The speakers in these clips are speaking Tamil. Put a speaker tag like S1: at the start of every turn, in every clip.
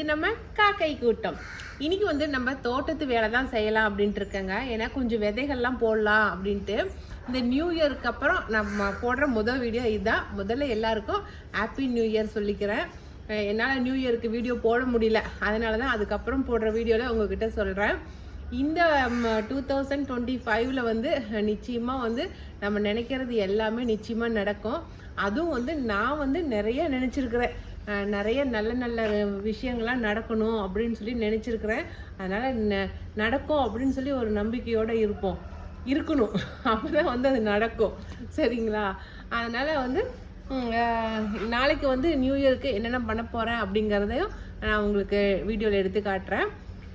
S1: இது நம்ம காக்கை கூட்டம். இன்னைக்கு வந்து நம்ம தோட்டத்து வேலை தான் செய்யலாம் அப்படின்ட்டு இருக்கேங்க ஏன்னா கொஞ்சம் விதைகள்லாம் போடலாம் அப்படின்ட்டு. இந்த நியூ இயருக்கு அப்புறம் நம்ம போடுற முதல் வீடியோ இதுதான் முதல்ல எல்லாருக்கும் ஹாப்பி நியூ இயர் சொல்லிக்கிறேன். என்னால் நியூ இயருக்கு வீடியோ போட முடியல. அதனால தான் அதுக்கப்புறம் போடுற வீடியோவில் உங்ககிட்ட சொல்கிறேன் இந்த டூ தௌசண்ட் டுவெண்ட்டி ஃபைவ்ல வந்து நிச்சயமாக வந்து நம்ம நினைக்கிறது எல்லாமே நிச்சயமாக நடக்கும். அதுவும் வந்து நான் வந்து நிறைய நினச்சிருக்கிறேன். நிறைய நல்ல நல்ல விஷயங்கள்லாம் நடக்கணும் அப்படின்னு சொல்லி நினச்சிருக்கிறேன். அதனால் ந- நடக்கும் அப்படின்னு சொல்லி ஒரு நம்பிக்கையோடு இருப்போம். இருக்கணும். அப்போ தான் வந்து அது நடக்கும். சரிங்களா? அதனால் வந்து நாளைக்கு வந்து நியூ இயருக்கு என்னென்ன பண்ண போகிறேன் அப்படிங்கிறதையும் நான் உங்களுக்கு வீடியோவில் எடுத்து காட்டுறேன்.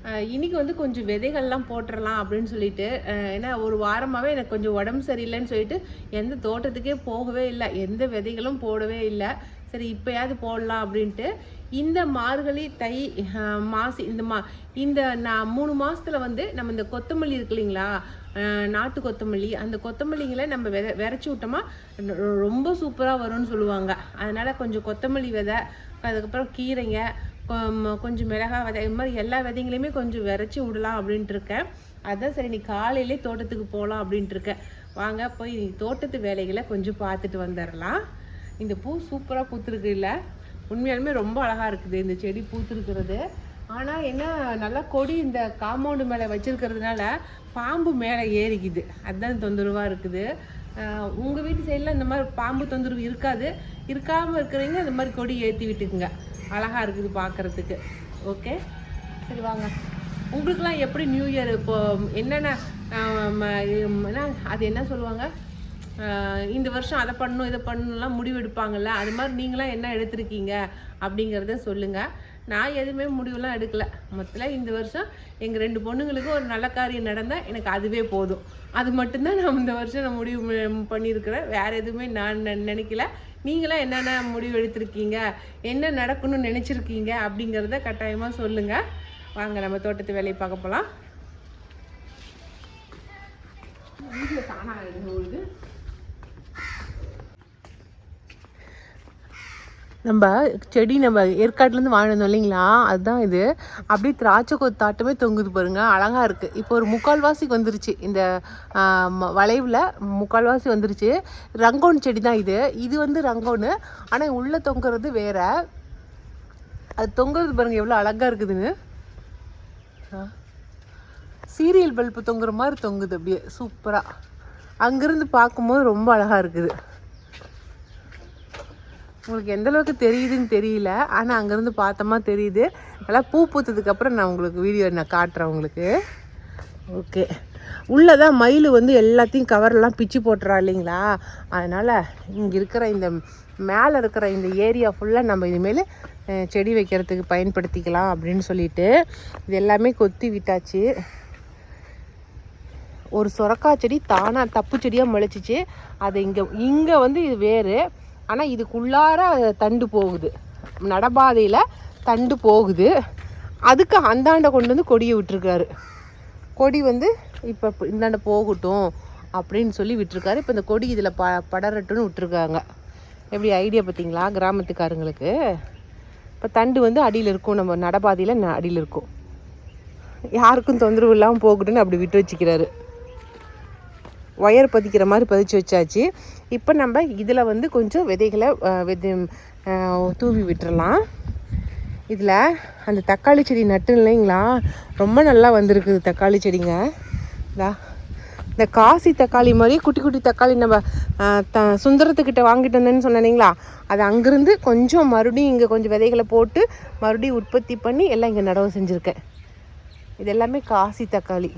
S1: இன்றைக்கி இன்னைக்கு வந்து கொஞ்சம் விதைகள்லாம் போட்டுடலாம் அப்படின்னு சொல்லிட்டு ஏன்னா ஒரு வாரமாகவே எனக்கு கொஞ்சம் உடம்பு சரியில்லைன்னு சொல்லிட்டு எந்த தோட்டத்துக்கே போகவே இல்லை. எந்த விதைகளும் போடவே இல்லை. சரி இப்போயாவது போடலாம் அப்படின்ட்டு இந்த மார்கழி தை மாசி இந்த மா இந்த நான் மூணு மாதத்தில் வந்து நம்ம இந்த கொத்தமல்லி இருக்கு இல்லைங்களா? நாட்டு கொத்தமல்லி. அந்த கொத்தமல்லிங்களை நம்ம வித விரைச்சி விட்டோமா ரொம்ப சூப்பராக வரும்னு சொல்லுவாங்க. அதனால் கொஞ்சம் கொத்தமல்லி விதை அதுக்கப்புறம் கீரைங்க கொ- கொஞ்சம் மிளகா விதை இது மாதிரி எல்லா விதைங்களையுமே கொஞ்சம் விரைச்சி விடலாம் அப்படின்ட்டு இருக்கேன். அதான் சரி நீ காலையிலே தோட்டத்துக்கு போகலாம் அப்படின்ட்டு இருக்கேன். வாங்க போய் நீ தோட்டத்து வேலைகளை கொஞ்சம் பார்த்துட்டு வந்துடலாம் இந்த பூ சூப்பராக பூத்துருக்கு இல்லை? உண்மையாலுமே ரொம்ப அழகாக இருக்குது இந்த செடி பூத்துருக்கிறது. ஆனால் என்ன நல்லா கொடி இந்த காம்பவுண்டு மேலே வச்சுருக்கிறதுனால பாம்பு மேலே ஏறிக்குது. அதுதான் தொந்தரவாக இருக்குது. உங்கள் வீட்டு சைடில் இந்த மாதிரி பாம்பு தொந்தரவு இருக்காது. இருக்காமல் இருக்கிறவங்க இந்த மாதிரி கொடி ஏற்றி விட்டுக்குங்க. அழகாக இருக்குது பார்க்குறதுக்கு ஓகே? சரி வாங்க. உங்களுக்குலாம் எப்படி நியூ இயர் இப்போ என்னென்ன அது என்ன சொல்லுவாங்க? இந்த வருஷம் அதை பண்ணணும் இதை பண்ணணும்லாம் முடிவு எடுப்பாங்கல்ல. அது மாதிரி நீங்களாம் என்ன எடுத்திருக்கீங்க அப்படிங்கிறத சொல்லுங்கள் நான் எதுவுமே முடிவுலாம் எடுக்கல. மொத்தத்தில் இந்த வருஷம் எங்கள் ரெண்டு பொண்ணுங்களுக்கு ஒரு நல்ல காரியம் நடந்தால் எனக்கு அதுவே போதும். அது மட்டும்தான் நான் இந்த வருஷம் நான் முடிவு பண்ணியிருக்கிறேன். வேறு எதுவுமே நான் நினைக்கல. நீங்களாம் என்னென்ன முடிவு எடுத்திருக்கீங்க? என்ன நடக்கணும்னு நினச்சிருக்கீங்க அப்படிங்கிறத கட்டாயமாக சொல்லுங்கள் வாங்க நம்ம தோட்டத்து வேலையை பார்க்க போகலாம் வீட்டில் தானாக எழுது நம்ம செடி நம்ம ஏற்காட்டிலேருந்து வாங்கினோம் இல்லைங்களா? அதுதான் இது. அப்படியே திராட்சை கொத்தாட்டமே தொங்குது பாருங்க. அழகாக இருக்குது இப்போ ஒரு முக்கால்வாசிக்கு வந்துருச்சு. இந்த வளைவில் முக்கால்வாசி வந்துருச்சு. ரங்கோன் செடி தான் இது. இது வந்து ரங்கோனு. ஆனால் உள்ளே தொங்குறது வேற. அது தொங்குறது பாருங்க எவ்வளோ அழகாக இருக்குதுன்னு. சீரியல் பல்ப் தொங்குற மாதிரி தொங்குது அப்படியே. சூப்பராக அங்கேருந்து பார்க்கும்போது ரொம்ப அழகாக இருக்குது. உங்களுக்கு எந்த அளவுக்கு தெரியுதுன்னு தெரியல. ஆனால் அங்கேருந்து பார்த்தோமா தெரியுது. நல்லா பூ பூத்ததுக்கப்புறம் நான் உங்களுக்கு வீடியோ நான் காட்டுறேன் உங்களுக்கு. ஓகே. உள்ளே தான் மயில் வந்து எல்லாத்தையும் கவர்லாம் பிச்சு போட்டுறா இல்லைங்களா? அதனால் இங்கே இருக்கிற இந்த மேலே இருக்கிற இந்த ஏரியா ஃபுல்லாக நம்ம இனிமேல் செடி வைக்கிறதுக்கு பயன்படுத்திக்கலாம் அப்படின்னு சொல்லிட்டு இது எல்லாமே கொத்தி விட்டாச்சு. ஒரு சுரக்காய் செடி தானாக தப்பு செடியாக முளைச்சிச்சு. அது இங்கே இங்கே வந்து இது வேறு. ஆனால் இதுக்குள்ளார தண்டு போகுது. நடபாதையில் தண்டு போகுது. அதுக்கு அந்தாண்ட கொண்டு வந்து கொடியை விட்டுருக்காரு. கொடி வந்து இப்போ இந்தாண்ட போகட்டும் அப்படின்னு சொல்லி விட்டுருக்காரு. இப்போ இந்த கொடி இதில் ப படரட்டுன்னு விட்டுருக்காங்க. எப்படி ஐடியா பார்த்தீங்களா? கிராமத்துக்காரங்களுக்கு. இப்போ தண்டு வந்து அடியில் இருக்கும். நம்ம நடபாதையில் ந- அடியில் இருக்கும். யாருக்கும் தொந்தரவு இல்லாமல் போகட்டுன்னு அப்படி விட்டு வச்சுக்கிறாரு. ஒயர் பதிக்கிற மாதிரி பதிச்சு வச்சாச்சு. இப்போ நம்ம இதில் வந்து கொஞ்சம் விதைகளை விதை தூவி விட்டுறலாம். இதில் அந்த தக்காளி செடி நட்டு இல்லைங்களா? ரொம்ப நல்லா வந்திருக்குது தக்காளி செடிங்க. இதா இந்த காசி தக்காளி மாதிரி குட்டி குட்டி தக்காளி நம்ம த சுந்தரத்துக்கிட்ட வாங்கிட்டு வந்தேன்னு சொன்னீங்களா அது அங்கேருந்து கொஞ்சம் மறுபடியும் இங்கே கொஞ்சம் விதைகளை போட்டு மறுபடியும் உற்பத்தி பண்ணி எல்லாம் இங்கே நடவு செஞ்சுருக்கேன். இது எல்லாமே காசி தக்காளி.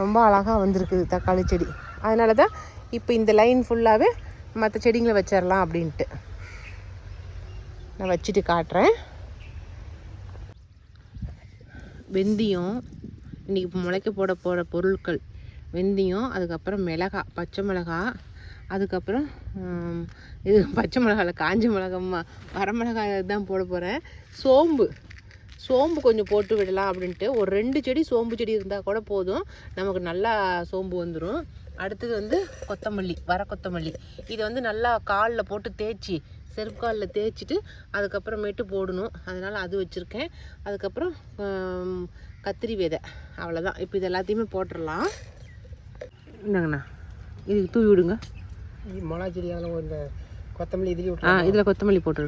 S1: ரொம்ப அழகாக வந்திருக்குது தக்காளி செடி. அதனால தான் இப்போ இந்த லைன் ஃபுல்லாகவே மற்ற செடிங்களை வச்சிடலாம் அப்படின்ட்டு. நான் வச்சுட்டு காட்டுறேன். வெந்தயம் இன்றைக்கி இப்போ முளைக்க போட போகிற பொருட்கள். வெந்தயம் அதுக்கப்புறம் மிளகா பச்சை மிளகா அதுக்கப்புறம் இது பச்சை மிளகாயில் காஞ்ச மிளகா வரமிளகாய் தான் போட போகிறேன் சோம்பு. சோம்பு கொஞ்சம் போட்டு விடலாம் அப்படின்ட்டு ஒரு ரெண்டு செடி சோம்பு செடி இருந்தால் கூட போதும். நமக்கு நல்லா சோம்பு வந்துடும் அடுத்தது வந்து கொத்தமல்லி வர கொத்தமல்லி. இதை வந்து நல்லா காலில் போட்டு தேய்ச்சி செருப்பு காலில் தேய்ச்சிட்டு அதுக்கப்புறமேட்டு போடணும். அதனால் அது வச்சுருக்கேன். அதுக்கப்புறம் கத்திரி விதை. அவ்வளோதான் இப்போ இது எல்லாத்தையுமே போட்டுடலாம் இந்தாங்கண்ணா. இதுக்கு தூவி விடுங்க.
S2: மிளகா செடி அதெல்லாம் இந்த கொத்தமல்லி இதுலேயும்
S1: ஆ இதில் கொத்தமல்லி போட்டு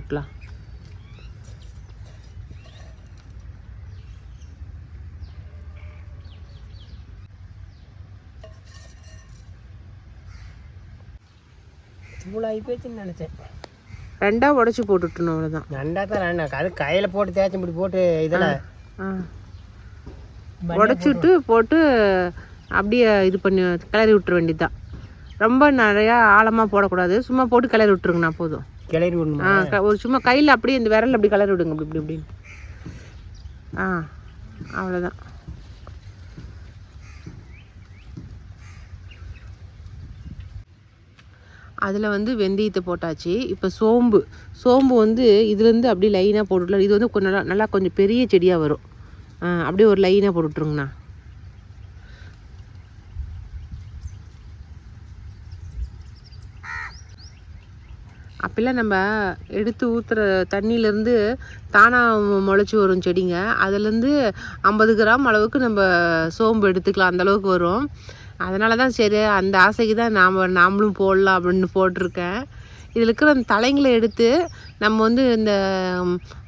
S1: விட்டுலாம்
S2: தூளாகி போச்சுன்னு நினச்சேன்.
S1: ரெண்டாக உடச்சி போட்டுட்டணும் அவ்வளோதான்
S2: நண்டா தான் ரெண்டா அது கையில் போட்டு தேய்ச்சி இப்படி போட்டு இதில்
S1: ஆ உடச்சிட்டு போட்டு அப்படியே இது பண்ணி கிளறி விட்டுற வேண்டியதுதான். ரொம்ப நிறையா ஆழமாக போடக்கூடாது. சும்மா போட்டு கிளறி விட்டுருங்கண்ணா போதும்.
S2: கிளறி விடணுமா?
S1: ஆ ஒரு சும்மா கையில் அப்படியே இந்த விரல் அப்படி கிளறி விடுங்க இப்படி இப்படி இப்படின்னு. ஆ அவ்வளோதான் அதில் வந்து வெந்தயத்தை போட்டாச்சு. இப்போ சோம்பு. சோம்பு வந்து இதுலேருந்து அப்படியே லைனாக போட்டுடலாம் இது வந்து கொஞ்சம் நல்லா நல்லா கொஞ்சம் பெரிய செடியாக வரும். அப்படியே ஒரு லைனாக போட்டுட்ருங்கண்ணா அப்பெல்லாம் நம்ம எடுத்து ஊற்றுற தண்ணியிலேருந்து தானாக முளைச்சி வரும் செடிங்க. அதுலேருந்து ஐம்பது கிராம் அளவுக்கு நம்ம சோம்பு எடுத்துக்கலாம். அந்த அளவுக்கு வரும். அதனால தான் சரி அந்த ஆசைக்கு தான் நாம் நாமளும் போடலாம் அப்படின்னு போட்டிருக்கேன். இதில் இருக்கிற அந்த தலைங்களை எடுத்து நம்ம வந்து இந்த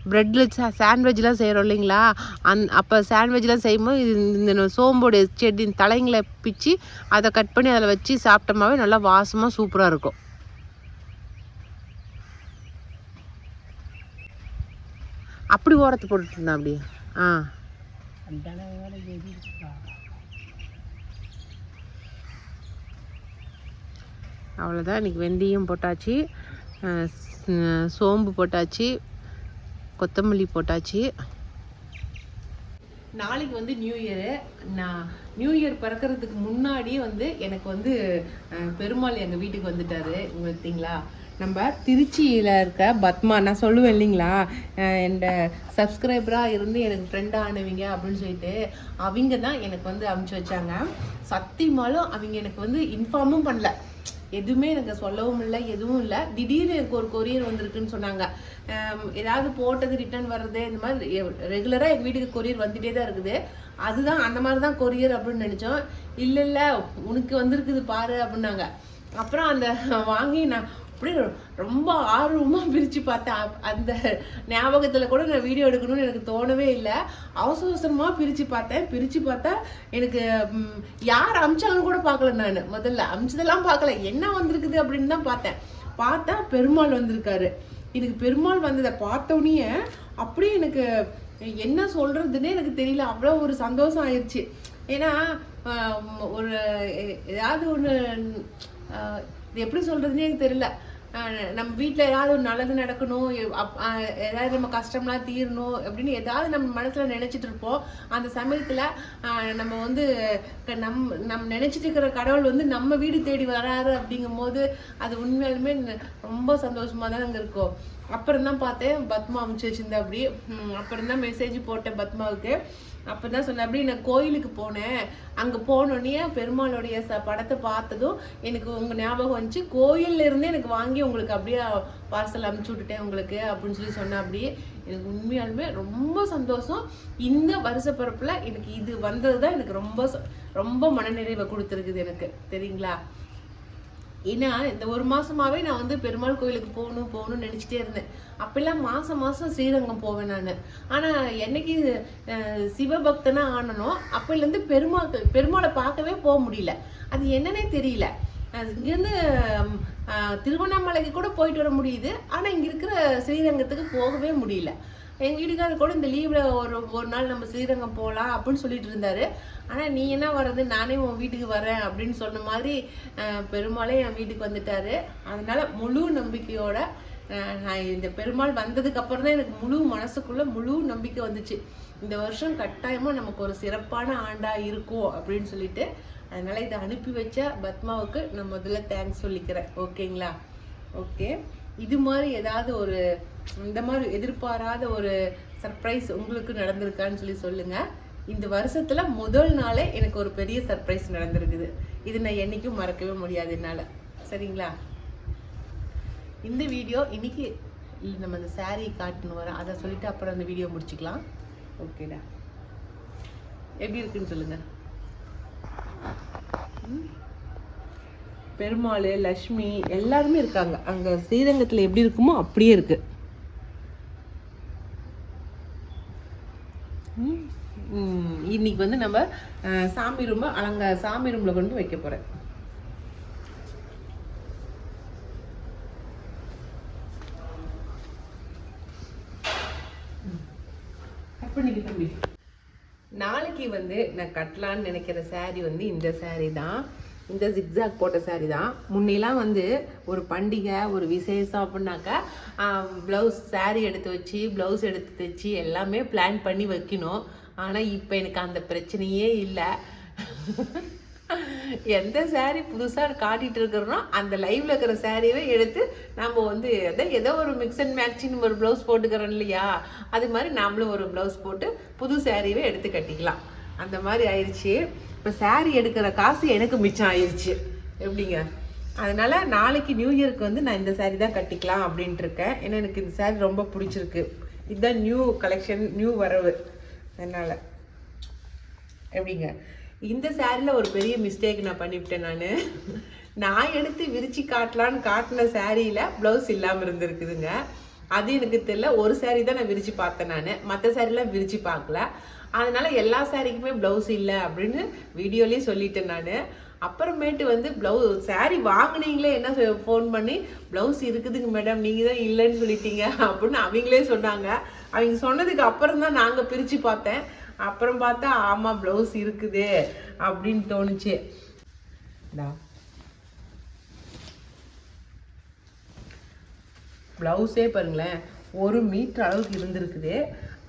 S1: ப்ரெட்டில் சாண்ட்விச்லாம் செய்கிறோம் இல்லைங்களா? அந் அப்போ சாண்ட்விச்லாம் செய்யும்போது இது இந்த சோம்போடைய செடி தலைங்களை பிச்சு அதை கட் பண்ணி அதில் வச்சு சாப்பிட்டோமாவே நல்லா வாசமாக சூப்பராக இருக்கும். அப்படி ஓரத்தை போட்டுட்டு இருந்தா அப்படியே ஆ. அவ்வளோதான் இன்றைக்கி வெந்தயம் போட்டாச்சு சோம்பு போட்டாச்சு கொத்தமல்லி போட்டாச்சு. நாளைக்கு வந்து நியூ இயரு. நான் நியூ இயர் பிறக்கிறதுக்கு முன்னாடியே வந்து எனக்கு வந்து பெருமாள் எங்கள் வீட்டுக்கு வந்துட்டாரு. பார்த்தீங்களா நம்ம திருச்சியில் இருக்க பத்மா நான் சொல்லுவேன் இல்லைங்களா? அஹ், என் சப்ஸ்கிரைபராக இருந்து எனக்கு ஃப்ரெண்ட் ஆனவங்க அப்படின்னு சொல்லிட்டு அவங்க தான் எனக்கு வந்து அமுச்சு வச்சாங்க. சத்தியமாலும் அவங்க எனக்கு வந்து இன்ஃபார்மும் பண்ணல. எதுவுமே எனக்கு சொல்லவும் இல்லை எதுவும் இல்லை. திடீர்னு எனக்கு ஒரு கொரியர் வந்திருக்குன்னு சொன்னாங்க. ஏதாவது போட்டது ரிட்டர்ன் வர்றது இந்த மாதிரி ரெகுலராக எங்கள் வீட்டுக்கு கொரியர் வந்துட்டே தான் இருக்குது. அதுதான் அந்த மாதிரி தான் கொரியர் அப்படின்னு நினச்சோம். இல்லை இல்லை உனக்கு வந்திருக்குது பாரு அப்படின்னாங்க. அப்புறம் அந்த வாங்கி நான் அப்படின்னு ரொம்ப ஆர்வமாக பிரித்து பார்த்தேன் அந்த ஞாபகத்தில் கூட நான் வீடியோ எடுக்கணும்னு எனக்கு தோணவே இல்லை. அவசர அவசரமாக பிரித்து பார்த்தேன். பிரித்து பார்த்தா எனக்கு யார் அமிச்சாங்கன்னு கூட பார்க்கல நான். முதல்ல அமிச்சதெல்லாம் பார்க்கல. என்ன வந்திருக்குது அப்படின்னு தான் பார்த்தேன். பார்த்தா பெருமாள் வந்திருக்காரு. எனக்கு பெருமாள் வந்ததை பார்த்தோன்னே அப்படியே எனக்கு என்ன சொல்கிறதுன்னே எனக்கு தெரியல. அவ்வளோ ஒரு சந்தோஷம் ஆயிடுச்சு ஏன்னா ஒரு ஏதாவது ஒன்று இது எப்படி சொல்கிறதுனே எனக்கு தெரியல. நம்ம வீட்டில் ஏதாவது ஒரு நல்லது நடக்கணும் எ- அப்- ஏதாவது நம்ம கஷ்டம்லாம் தீரணும் அப்படின்னு ஏதாவது நம்ம மனசில் நினச்சிட்டு இருப்போம். அந்த சமயத்தில் நம்ம வந்து நம் நம்ம நினச்சிட்டு இருக்கிற கடவுள் வந்து நம்ம வீடு தேடி வராரு அப்படிங்கும்போது அது உண்மையாலுமே ரொம்ப சந்தோஷமாக தான் அங்கே இருக்கும். அப்புறம் தான் பார்த்தேன் பத்மா அமுச்சு வச்சிருந்தேன் அப்படி அப்புறம் தான் மெசேஜ் போட்டேன் பத்மாவுக்கு. அப்போ தான் சொன்னேன் அப்படி நான் கோயிலுக்கு போனேன். அங்கே போனோடனே பெருமாளுடைய ச படத்தை பார்த்ததும் எனக்கு உங்கள் ஞாபகம் வந்துச்சு. கோயில்ல இருந்தே எனக்கு வாங்கி உங்களுக்கு அப்படியே பார்சல் அனுப்பிச்சி விட்டுட்டேன் உங்களுக்கு அப்படின்னு சொல்லி சொன்னேன். அப்படியே எனக்கு உண்மையாலுமே ரொம்ப சந்தோஷம். இந்த வருஷ பிறப்பில் எனக்கு இது வந்தது தான் எனக்கு ரொம்ப ரொம்ப மனநிறைவை கொடுத்துருக்குது எனக்கு. தெரியுங்களா? ஏன்னா இந்த ஒரு மாசமாவே நான் வந்து பெருமாள் கோயிலுக்கு போகணும் போகணும்னு நினைச்சிட்டே இருந்தேன். அப்பெல்லாம் மாசம் மாசம் ஸ்ரீரங்கம் போவேன் நான். ஆனா என்னைக்கு சிவபக்தனா ஆனனோ அப்போலேருந்து பெருமாள் பெருமாளை பார்க்கவே போக முடியல. அது என்னன்னே தெரியல. அது இங்கேருந்து திருவண்ணாமலைக்கு கூட போயிட்டு வர முடியுது. ஆனா இங்க இருக்கிற ஸ்ரீரங்கத்துக்கு போகவே முடியல. எங்கள் வீட்டுக்காரர் கூட இந்த லீவில் ஒரு ஒரு நாள் நம்ம ஸ்ரீரங்கம் போகலாம் அப்படின்னு சொல்லிட்டு இருந்தாரு. ஆனால் நீ என்ன வர்றது? நானே உன் வீட்டுக்கு வரேன் அப்படின்னு சொன்ன மாதிரி பெருமாளே என் வீட்டுக்கு வந்துட்டாரு. அதனால முழு நம்பிக்கையோட நான் இந்த பெருமாள் வந்ததுக்கு அப்புறம் தான் எனக்கு முழு மனசுக்குள்ள முழு நம்பிக்கை வந்துச்சு. இந்த வருஷம் கட்டாயமாக நமக்கு ஒரு சிறப்பான ஆண்டாக இருக்கும் அப்படின்னு சொல்லிட்டு அதனால இதை அனுப்பி வச்ச பத்மாவுக்கு நான் முதல்ல தேங்க்ஸ் சொல்லிக்கிறேன். ஓகேங்களா ஓகே இது மாதிரி ஏதாவது ஒரு இந்த மாதிரி எதிர்பாராத ஒரு சர்ப்ரைஸ் உங்களுக்கு நடந்திருக்கான்னு சொல்லி சொல்லுங்கள் இந்த வருஷத்தில் முதல் நாளே எனக்கு ஒரு பெரிய சர்ப்ரைஸ் நடந்திருக்குது. இது நான் என்றைக்கும் மறக்கவே முடியாது என்னால். சரிங்களா? இந்த வீடியோ இன்னைக்கு இல்லை நம்ம அந்த saree காட்டுன்னு வரோம் அதை சொல்லிட்டு அப்புறம் அந்த வீடியோ முடிச்சுக்கலாம். ஓகேடா எப்படி இருக்குன்னு சொல்லுங்கள் ம்? பெருமாள் லக்ஷ்மி எல்லாருமே இருக்காங்க. அங்க ஸ்ரீரங்கத்துல எப்படி இருக்குமோ அப்படியே இருக்கு. ம். ம், இன்னைக்கு வந்து நம்ம சாமி ரூம் அலங்க சாமி ரூம்ல கொண்டு வைக்க தம்பி. நாளைக்கு வந்து நான் கட்டலான்னு நினைக்கிற saree வந்து இந்த saree தான். இந்த ஜிக்ஸாக் போட்ட saree தான். முன்னெல்லாம் வந்து ஒரு பண்டிகை ஒரு விசேஷம் அப்படின்னாக்கா ப்ளவுஸ் saree எடுத்து வச்சு ப்ளவுஸ் எடுத்து தைச்சி எல்லாமே பிளான் பண்ணி வைக்கணும். ஆனால் இப்போ எனக்கு அந்த பிரச்சனையே இல்லை. எந்த saree புதுசாக காட்டிகிட்டு இருக்கிறோம் அந்த லைவில் இருக்கிற சாரியவே எடுத்து நம்ம வந்து எதோ ஏதோ ஒரு மிக்ஸ் அண்ட் மேட்சின்னு ஒரு ப்ளவுஸ் போட்டுக்கிறோம் இல்லையா? அது மாதிரி நாமளும் ஒரு ப்ளவுஸ் போட்டு புது சாரியவே எடுத்து கட்டிக்கலாம். அந்த மாதிரி ஆயிடுச்சு இப்போ saree எடுக்கிற காசு எனக்கு மிச்சம் ஆயிடுச்சு எப்படிங்க? அதனால நாளைக்கு நியூ இயருக்கு வந்து நான் இந்த saree தான் கட்டிக்கலாம் அப்படின்ட்டு இருக்கேன். ஏன்னா எனக்கு இந்த saree ரொம்ப பிடிச்சிருக்கு. இதுதான் நியூ கலெக்ஷன் நியூ வரவு. அதனால். எப்படிங்க? இந்த சாரியில் ஒரு பெரிய மிஸ்டேக் நான் பண்ணிவிட்டேன் நான். நான் எடுத்து விரிச்சு காட்டலான்னு காட்டின சாரியில் ப்ளவுஸ் இல்லாமல் இருந்திருக்குதுங்க. அது எனக்கு தெரியல. ஒரு saree தான் நான் விரிச்சு பார்த்தேன் நான். மற்ற சாரிலாம் விரிச்சு பார்க்கல. அதனால எல்லா சாரிக்குமே ப்ளவுஸ் இல்லை அப்படின்னு வீடியோலேயே சொல்லிட்டேன் நான். அப்புறமேட்டு வந்து ப்ளவுஸ் saree வாங்கினீங்களே என்ன ஃபோன் பண்ணி ப்ளவுஸ் இருக்குதுங்க மேடம் நீங்கள் தான் இல்லைன்னு சொல்லிட்டீங்க அப்படின்னு அவங்களே சொன்னாங்க. அவங்க சொன்னதுக்கு அப்புறம் தான் நாங்கள் பிரித்து பார்த்தேன். அப்புறம் பார்த்தா ஆமாம் ப்ளவுஸ் இருக்குது அப்படின்னு தோணுச்சு. ப்ளவுஸே பாருங்களேன் ஒரு மீட்டர் அளவுக்கு இருந்திருக்குது.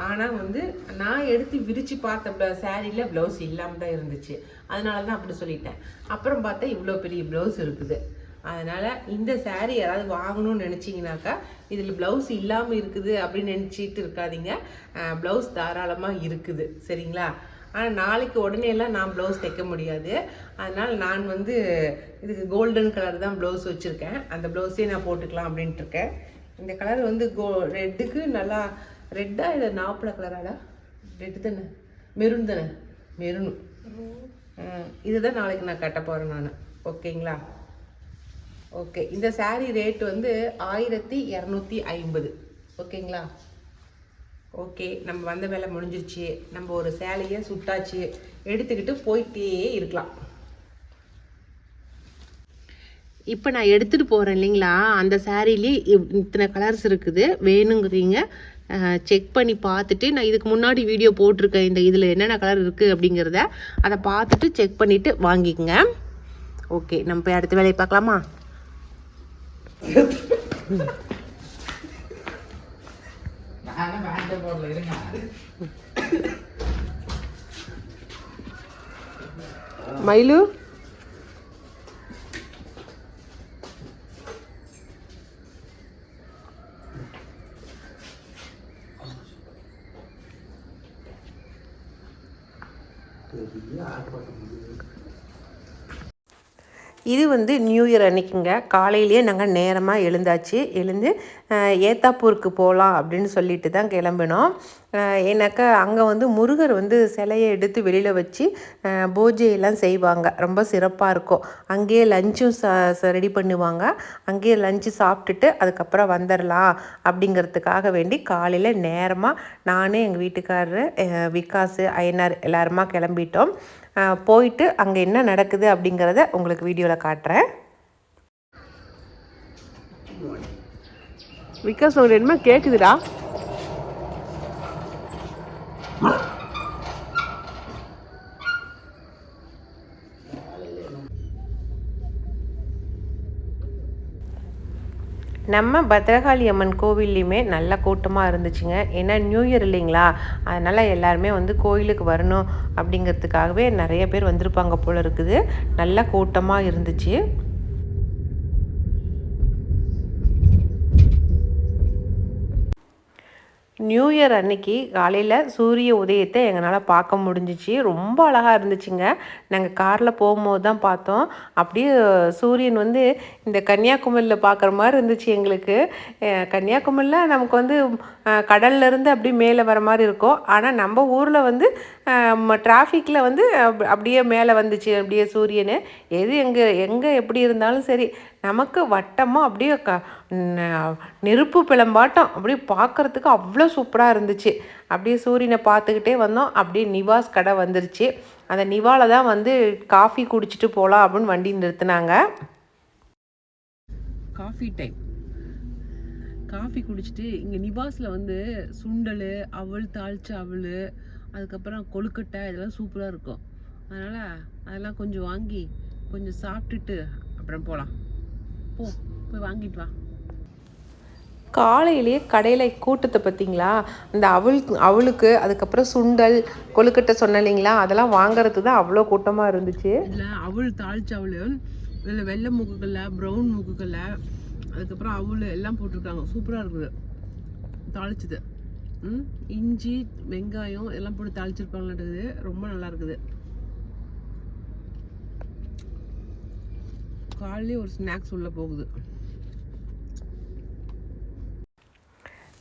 S1: ஆனால் வந்து நான் எடுத்து விரித்து பார்த்த சாரியில் ப்ளவுஸ் இல்லாமல் தான் இருந்துச்சு. அதனால தான் அப்படி சொல்லிட்டேன். அப்புறம் பார்த்தா இவ்வளோ பெரிய ப்ளவுஸ் இருக்குது. அதனால் இந்த சாரீ யாராவது வாங்கணும்னு நினச்சிங்கனாக்கா இதில் ப்ளவுஸ் இல்லாமல் இருக்குது அப்படின்னு நினச்சிட்டு இருக்காதீங்க. ப்ளவுஸ் தாராளமாக இருக்குது. சரிங்களா? ஆனால் நாளைக்கு உடனே எல்லாம் நான் ப்ளவுஸ் தைக்க முடியாது. அதனால் நான் வந்து இதுக்கு கோல்டன் கலர் தான் ப்ளவுஸ் வச்சுருக்கேன். அந்த ப்ளவுஸே நான் போட்டுக்கலாம் அப்படின்ட்டு இருக்கேன். இந்த கலர் வந்து கோ ரெட்டுக்கு நல்லா ரெட்டா இல்லை நாப்பிள கலராடா ரெட்டு தானே? மெரூன் தானே? மெரூன் இதுதான் நாளைக்கு நான் கட்ட போகிறேன் நான். ஓகேங்களா? ஓகே இந்த சாரீ ரேட் வந்து ஆயிரத்தி இரநூத்தி ஐம்பது. ஓகேங்களா? ஓகே நம்ம வந்த வேலை முடிஞ்சிருச்சு. நம்ம ஒரு சேலையை சுட்டாச்சு. எடுத்துக்கிட்டு போயிட்டே இருக்கலாம். இப்போ நான் எடுத்துகிட்டு போகிறேன் இல்லைங்களா? அந்த சாரீலே இத்தனை கலர்ஸ் இருக்குது. வேணுங்கிறீங்க செக் பண்ணி பார்த்துட்டு நான் இதுக்கு முன்னாடி வீடியோ போட்டிருக்கேன் இந்த இதில் என்னென்ன கலர் இருக்குது அப்படிங்கிறத அதை பார்த்துட்டு செக் பண்ணிவிட்டு வாங்கிக்கோங்க. ஓகே நம்ம போய் அடுத்த வேலையை பார்க்கலாமா?
S2: நான் பேண்டே போடல இருங்க
S1: மயிலு இது வந்து நியூ இயர் அன்னைக்குங்க. காலையிலேயே நாங்கள் நேரமாக எழுந்தாச்சு. எழுந்து ஏத்தாப்பூருக்கு போகலாம் அப்படின்னு சொல்லிட்டு தான் கிளம்பினோம். ஏன்னாக்கா அங்கே வந்து முருகர் வந்து சிலையை எடுத்து வெளியில் வச்சு பூஜையெல்லாம் செய்வாங்க. ரொம்ப சிறப்பாக இருக்கும். அங்கேயே லஞ்சும் ச ரெடி பண்ணுவாங்க. அங்கேயே லஞ்சு சாப்பிட்டுட்டு அதுக்கப்புறம் வந்துடலாம் அப்படிங்கிறதுக்காக வேண்டி காலையில் நேரமாக நானே எங்கள் வீட்டுக்காரர் விகாஸ் அய்யனார் எல்லாருமா கிளம்பிட்டோம். போயிட்டு அங்கே என்ன நடக்குது அப்படிங்கிறத உங்களுக்கு வீடியோவில் காட்டுறேன். விகாஸ் உங்களுக்கு என்ன கேட்குதுடா நம்ம பத்ரகாளி அம்மன் கோவில்லையுமே நல்ல கூட்டமாக இருந்துச்சுங்க. ஏன்னா நியூ இயர் இல்லைங்களா? அதனால் எல்லாருமே வந்து கோயிலுக்கு வரணும் அப்படிங்கிறதுக்காகவே நிறைய பேர் வந்திருப்பாங்க போல இருக்குது. நல்ல கூட்டமாக இருந்துச்சு. நியூ இயர் அன்னைக்கு காலையில் சூரிய உதயத்தை எங்களால் பார்க்க முடிஞ்சிச்சு. ரொம்ப அழகாக இருந்துச்சுங்க. நாங்கள் காரில் போகும்போது தான் பார்த்தோம். அப்படியே சூரியன் வந்து இந்த கன்னியாகுமரியில் பார்க்குற மாதிரி இருந்துச்சு எங்களுக்கு. கன்னியாகுமரியில் நமக்கு வந்து கடல்லேருந்து அப்படியே மேலே வர மாதிரி இருக்கும். ஆனால் நம்ம ஊரில் வந்து டிராஃபிக்கில் வந்து அப் அப்படியே மேலே வந்துச்சு அப்படியே சூரியன். எது எங்கே எங்கே எப்படி இருந்தாலும் சரி நமக்கு வட்டமாக அப்படியே க நெருப்பு பிளம்பாட்டம் அப்படியே பார்க்கறதுக்கு அவ்வளோ சூப்பராக இருந்துச்சு. அப்படியே சூரியனை பார்த்துக்கிட்டே வந்தோம். அப்படியே நிவாஸ் கடை வந்துருச்சு. அந்த நிவால தான் வந்து காஃபி குடிச்சிட்டு போகலாம் அப்படின்னு வண்டி நிறுத்தினாங்க. Coffee time. காஃபி குடிச்சிட்டு இங்கே நிவாஸில் வந்து சுண்டல் அவள் தாளிச்ச அவள் அதுக்கப்புறம் கொழுக்கட்டை இதெல்லாம் சூப்பராக இருக்கும். அதனால் அதெல்லாம் கொஞ்சம் வாங்கி கொஞ்சம் சாப்பிட்டுட்டு அப்புறம் போகலாம் போ போய் வாங்கிட்டு வா. காலையிலேயே கடையில் கூட்டத்தை பார்த்தீங்களா? அந்த அவல் அவளுக்கு அதுக்கப்புறம் சுண்டல் கொழுக்கட்டை சொன்னேன் இல்லைங்களா? அதெல்லாம் வாங்குறதுக்கு தான் அவ்வளோ கூட்டமாக இருந்துச்சு. இதில் அவள் தாளிச்ச அவள். இதில் வெள்ளை மூக்குக்கல்ல ப்ரௌன் மூக்குக்கல்ல அதுக்கப்புறம் அவள் எல்லாம் போட்டிருக்காங்க. சூப்பராக இருக்குது. தாளிச்சது. ம் இஞ்சி வெங்காயம் எல்லாம் போட்டு தாளிச்சிருப்பாங்களாட்டுக்குது ரொம்ப நல்லா இருக்குது. காலையிலே ஒரு ஸ்நாக்ஸ் உள்ளே போகுது.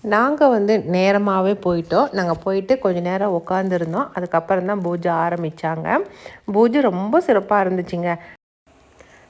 S1: நாங்கள் வந்து நேரமாகவே போயிட்டோம். நாங்கள் போயிட்டு கொஞ்ச நேரம் உட்காந்துருந்தோம் அதுக்கப்புறம் தான் பூஜை ஆரம்பித்தாங்க பூஜை ரொம்ப சிறப்பாக இருந்துச்சுங்க.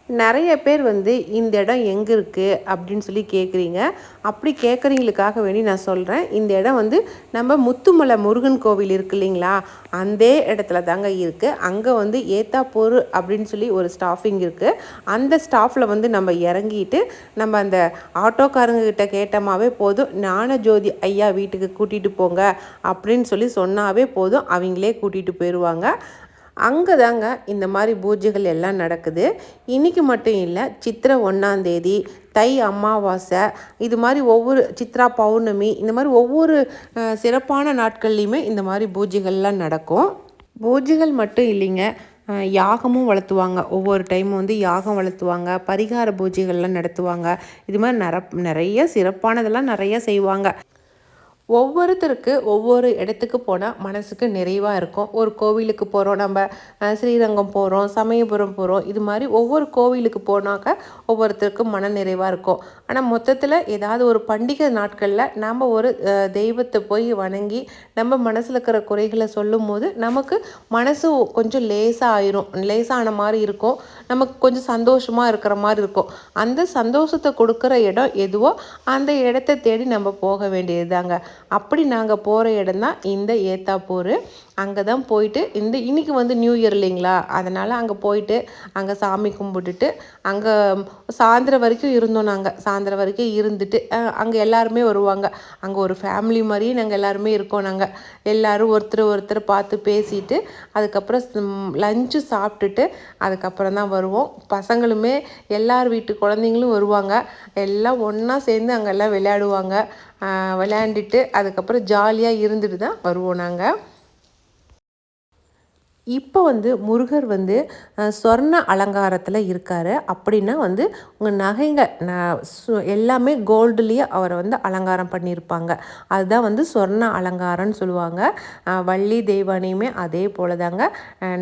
S1: நிறைய பேர் வந்து இந்த இடம் எங்கே இருக்குது அப்படின்னு சொல்லி கேட்குறீங்க அப்படி கேட்குறீங்களுக்காக வேண்டி நான் சொல்கிறேன் இந்த இடம் வந்து நம்ம முத்துமலை முருகன் கோவில் இருக்கு இல்லைங்களா? அந்த இடத்துல தாங்க இருக்குது அங்கே வந்து ஏத்தாப்பூர் அப்படின்னு சொல்லி ஒரு ஸ்டாஃபிங் இருக்குது அந்த ஸ்டாஃபில் வந்து நம்ம இறங்கிட்டு நம்ம அந்த ஆட்டோக்காரங்கக்கிட்ட கேட்டோமாவே போதும் ஞானஜோதி ஐயா வீட்டுக்கு கூட்டிகிட்டு போங்க அப்படின்னு சொல்லி சொன்னாவே போதும் அவங்களே கூட்டிகிட்டு போயிடுவாங்க அங்கே தாங்க இந்த மாதிரி பூஜைகள் எல்லாம் நடக்குது. இன்றைக்கி மட்டும் இல்லை சித்திரை ஒன்றாந்தேதி தை அமாவாசை இது மாதிரி ஒவ்வொரு சித்ரா பௌர்ணமி இந்த மாதிரி ஒவ்வொரு சிறப்பான நாட்கள்லையுமே இந்த மாதிரி பூஜைகள்லாம் நடக்கும். பூஜைகள் மட்டும் இல்லைங்க யாகமும் வளர்த்துவாங்க. ஒவ்வொரு டைமும் வந்து யாகம் வளர்த்துவாங்க பரிகார பூஜைகள்லாம் நடத்துவாங்க. இது மாதிரி நிற நிறைய சிறப்பானதெல்லாம் நிறைய செய்வாங்க. ஒவ்வொருத்தருக்கு ஒவ்வொரு இடத்துக்கு போனால் மனசுக்கு நிறைவாக இருக்கும். ஒரு கோவிலுக்கு போகிறோம் நம்ம ஸ்ரீரங்கம் போகிறோம் சமயபுரம் போகிறோம் இது மாதிரி ஒவ்வொரு கோவிலுக்கு போனாக்க ஒவ்வொருத்தருக்கும் மன நிறைவாக இருக்கும். ஆனால் மொத்தத்தில் ஏதாவது ஒரு பண்டிகை நாட்களில் நம்ம ஒரு தெய்வத்தை போய் வணங்கி நம்ம மனசில் இருக்கிற குறைகளை சொல்லும் போது நமக்கு மனசு கொஞ்சம் லேசாக ஆயிரும். லேசான மாதிரி இருக்கும். நமக்கு கொஞ்சம் சந்தோஷமாக இருக்கிற மாதிரி இருக்கும். அந்த சந்தோஷத்தை கொடுக்குற இடம் எதுவோ அந்த இடத்த தேடி நம்ம போக வேண்டியதுதாங்க. அப்படி நாங்கள் போகிற இடம் தான் இந்த ஏத்தாப்பூர். அங்கே தான் போயிட்டு இந்த இன்னைக்கு வந்து நியூ இயர் இல்லைங்களா? அதனால் அங்கே போயிட்டு அங்கே சாமி கும்பிட்டுட்டு அங்கே சாயந்தரம் வரைக்கும் இருந்தோம் நாங்கள் சாயந்தரம் வரைக்கும் இருந்துட்டு அங்கே எல்லாருமே வருவாங்க. அங்கே ஒரு ஃபேமிலி மாதிரியே நாங்கள் எல்லாருமே இருக்கோம் நாங்கள் எல்லாரும் ஒருத்தர் ஒருத்தர் பார்த்து பேசிட்டு அதுக்கப்புறம் லஞ்சு சாப்பிட்டுட்டு அதுக்கப்புறம் தான் வருவோம். பசங்களுமே எல்லார் வீட்டு குழந்தைங்களும் வருவாங்க. எல்லாம் ஒன்றா சேர்ந்து அங்கெல்லாம் விளையாடுவாங்க. விளையாண்டுட்டு அதுக்கப்புறம் ஜாலியாக இருந்துட்டு தான் வருவோம் நாங்கள் இப்போ வந்து முருகர் வந்து சொர்ண அலங்காரத்தில் இருக்கார். அப்படின்னா வந்து உங்கள் நகைங்க எல்லாமே கோல்டுலேயே அவரை வந்து அலங்காரம் பண்ணியிருப்பாங்க அதுதான் வந்து சொர்ண அலங்காரம்னு சொல்லுவாங்க. வள்ளி தெய்வானையுமே அதே போல தாங்க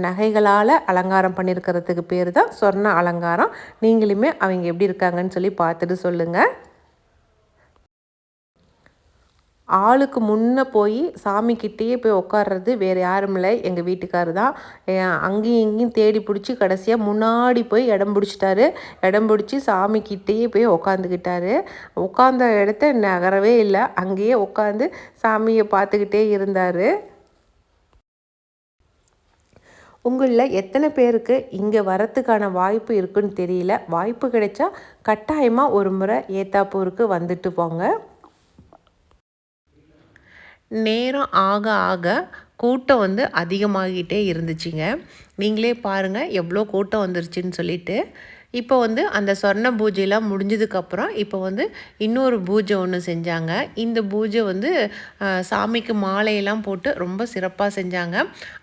S1: நகைகளால் அலங்காரம் பண்ணியிருக்கிறதுக்கு பேர் தான் சொர்ண அலங்காரம். நீங்களுமே அவங்க எப்படி இருக்காங்கன்னு சொல்லி பார்த்துட்டு சொல்லுங்கள் ஆளுக்கு முன்னே போய் சாமிக்கிட்டேயே போய் உட்கார்றது வேறு யாரும் இல்லை. எங்கள் வீட்டுக்காரர் தான். அங்கேயும் இங்கேயும் தேடி பிடிச்சி கடைசியாக முன்னாடி போய் இடம் பிடிச்சிட்டாரு. இடம் பிடிச்சி சாமிக்கிட்டேயே போய் உக்காந்துக்கிட்டாரு. உட்காந்த இடத்த நகரவே இல்லை. அங்கேயே உட்காந்து சாமியை பார்த்துக்கிட்டே இருந்தார். உங்களில் எத்தனை பேருக்கு இங்கே வரத்துக்கான வாய்ப்பு இருக்குன்னு தெரியல. வாய்ப்பு கிடைச்சா கட்டாயமாக ஒரு முறை ஏத்தாப்பூருக்கு வந்துட்டு போங்க. நேரம் ஆக ஆக கூட்டம் வந்து அதிகமாகிட்டே இருந்துச்சுங்க. நீங்களே பாருங்கள் எவ்வளோ கூட்டம் வந்துருச்சுன்னு சொல்லிட்டு. இப்போ வந்து அந்த சொர்ண பூஜையெல்லாம் முடிஞ்சதுக்கப்புறம் இப்போ வந்து இன்னொரு பூஜை ஒன்று செஞ்சாங்க. இந்த பூஜை வந்து சாமிக்கு மாலையெல்லாம் போட்டு ரொம்ப சிறப்பாக செஞ்சாங்க.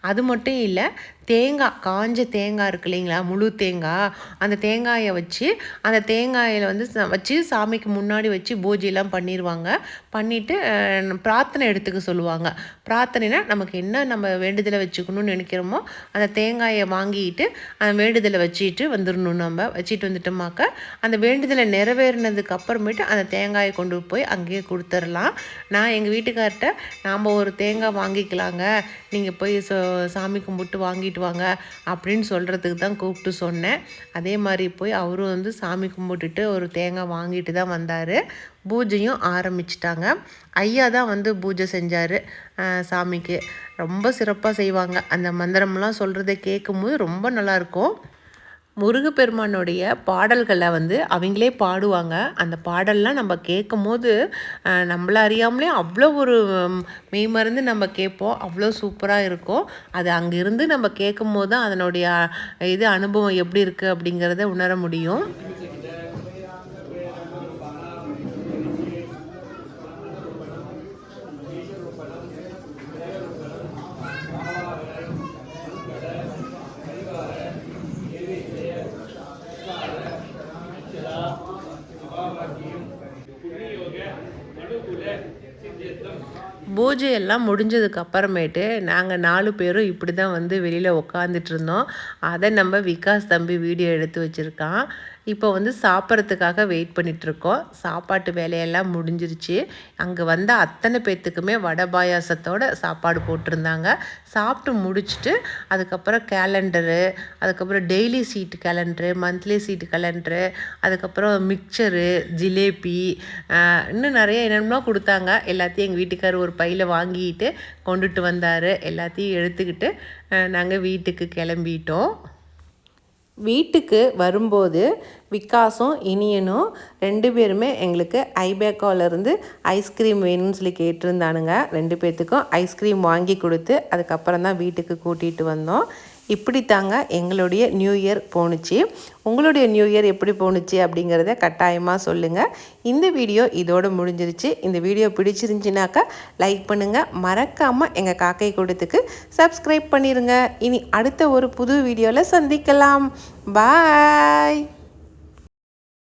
S1: அது மட்டும் இல்லை தேங்காய் காஞ்ச தேங்காய் இருக்கு இல்லைங்களா? முழு தேங்காய். அந்த தேங்காயை வச்சு அந்த தேங்காயில் வந்து ச- வச்சு சாமிக்கு முன்னாடி வச்சு பூஜையெல்லாம் பண்ணிடுவாங்க பண்ணிவிட்டு பிரார்த்தனை எடுத்துக்க சொல்லுவாங்க. பிரார்த்தனைனா நமக்கு என்ன நம்ம வேண்டுதலை வச்சுக்கணும்னு நினைக்கிறோமோ அந்த தேங்காயை வாங்கிட்டு அந்த வேண்டுதலை வச்சுட்டு வந்துடணும் நம்ம. வச்சுட்டு வந்துட்டோமாக்க அந்த வேண்டுதலை நிறைவேறினதுக்கு அப்புறமேட்டு அந்த தேங்காயை கொண்டு போய் அங்கேயே கொடுத்துடலாம். நான் எங்கள் வீட்டுக்கார்ட்ட நாம் ஒரு தேங்காய் வாங்கிக்கலாங்க. நீங்கள் போய் சோ சாமி கும்பிட்டு வாங்கிட்டு வாங்க அப்படின்னு சொல்கிறதுக்கு தான் கூப்பிட்டு சொன்னேன். அதே மாதிரி போய் அவரும் வந்து சாமி கும்பிட்டுட்டு ஒரு தேங்காய் வாங்கிட்டு தான் வந்தார். பூஜையும் ஆரம்பிச்சிட்டாங்க. ஐயா தான் வந்து பூஜை செஞ்சார் சாமிக்கு. ரொம்ப சிறப்பாக செய்வாங்க. அந்த மந்திரம்லாம் சொல்கிறத கேட்கும்போது ரொம்ப நல்லாயிருக்கும் முருகப்பெருமானுடைய பாடல்களை வந்து அவங்களே பாடுவாங்க. அந்த பாடல்லாம் நம்ம கேட்கும் போது நம்மள அறியாமலே அவ்வளோ ஒரு மெய்மறந்து நம்ம கேட்போம். அவ்வளோ சூப்பராக இருக்கும். அது அங்கிருந்து நம்ம கேட்கும் போது தான் அதனுடைய இது அனுபவம் எப்படி இருக்குது அப்படிங்கிறத உணர முடியும். பூஜையெல்லாம் முடிஞ்சதுக்கு அப்புறமேட்டு நாங்கள் நாலு பேரும் இப்படி தான் வந்து வெளியில் உட்காந்துட்டு இருந்தோம். அதை நம்ம விகாஸ் தம்பி வீடியோ எடுத்து வச்சுருக்கான். இப்போ வந்து சாப்பிட்றதுக்காக வெயிட் பண்ணிகிட்ருக்கோம் சாப்பாட்டு வேலையெல்லாம் முடிஞ்சிருச்சு. அங்கே வந்த அத்தனை பேர்த்துக்குமே வடை பாயாசத்தோட சாப்பாடு போட்டிருந்தாங்க. சாப்பிட்டு முடிச்சுட்டு அதுக்கப்புறம் கேலண்டரு அதுக்கப்புறம் daily sheet calendar monthly sheet calendar அதுக்கப்புறம் மிக்சரு ஜிலேபி இன்னும் நிறைய என்னென்னமோ கொடுத்தாங்க. எல்லாத்தையும் எங்கள் வீட்டுக்காரர் ஒரு பையில் வாங்கிட்டு கொண்டுட்டு வந்தார். எல்லாத்தையும் எடுத்துக்கிட்டு நாங்கள் வீட்டுக்கு கிளம்பிட்டோம். வீட்டுக்கு வரும்போது விகாஸும் இனியனும் ரெண்டு பேருமே எங்களுக்கு ஐபேக்காவிலேருந்து ஐஸ்கிரீம் வேணும்னு சொல்லி கேட்டிருந்தானுங்க. ரெண்டு பேர்த்துக்கும் ஐஸ்கிரீம் வாங்கி கொடுத்து அதுக்கப்புறம் தான் வீட்டுக்கு கூட்டிகிட்டு வந்தோம். இப்படி தாங்க எங்களுடைய நியூ இயர் போணுச்சு. உங்களுடைய நியூ இயர் எப்படி போணுச்சு அப்படிங்கிறத கட்டாயமாக சொல்லுங்கள் இந்த வீடியோ இதோடு முடிஞ்சிருச்சு. இந்த வீடியோ பிடிச்சிருந்துச்சினாக்கா லைக் பண்ணுங்கள் மறக்காமல் எங்கள் காக்கை கூடத்துக்கு சப்ஸ்கிரைப் பண்ணிடுங்க இனி அடுத்த ஒரு புது வீடியோவில் சந்திக்கலாம். பாய்